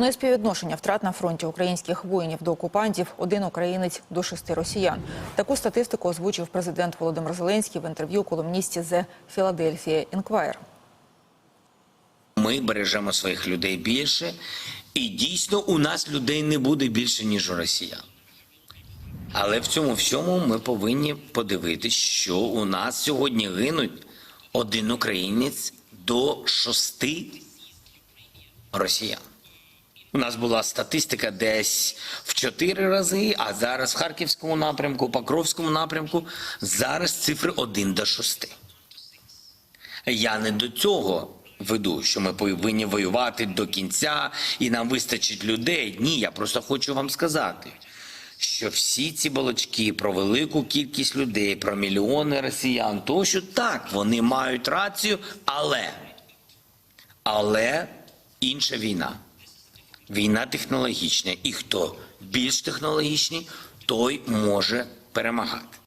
Ну співвідношення втрат на фронті українських воїнів до окупантів один українець до шести росіян. Таку статистику озвучив президент Володимир Зеленський в інтерв'ю колумністі The Philadelphia Inquirer. Ми бережемо своїх людей більше, і дійсно у нас людей не буде більше, ніж у росіян. Але в цьому всьому ми повинні подивитись, що у нас сьогодні гинуть один українець до шести росіян. У нас була статистика десь в чотири рази, а зараз в Харківському напрямку, Покровському напрямку зараз цифри 1 до 6. Я не до цього веду, що ми повинні воювати до кінця і нам вистачить людей. Ні, я просто хочу вам сказати, що всі ці балачки про велику кількість людей, про мільйони росіян, то що так, вони мають рацію, але, але інша війна. Війна технологічна, і хто більш технологічний, той може перемагати.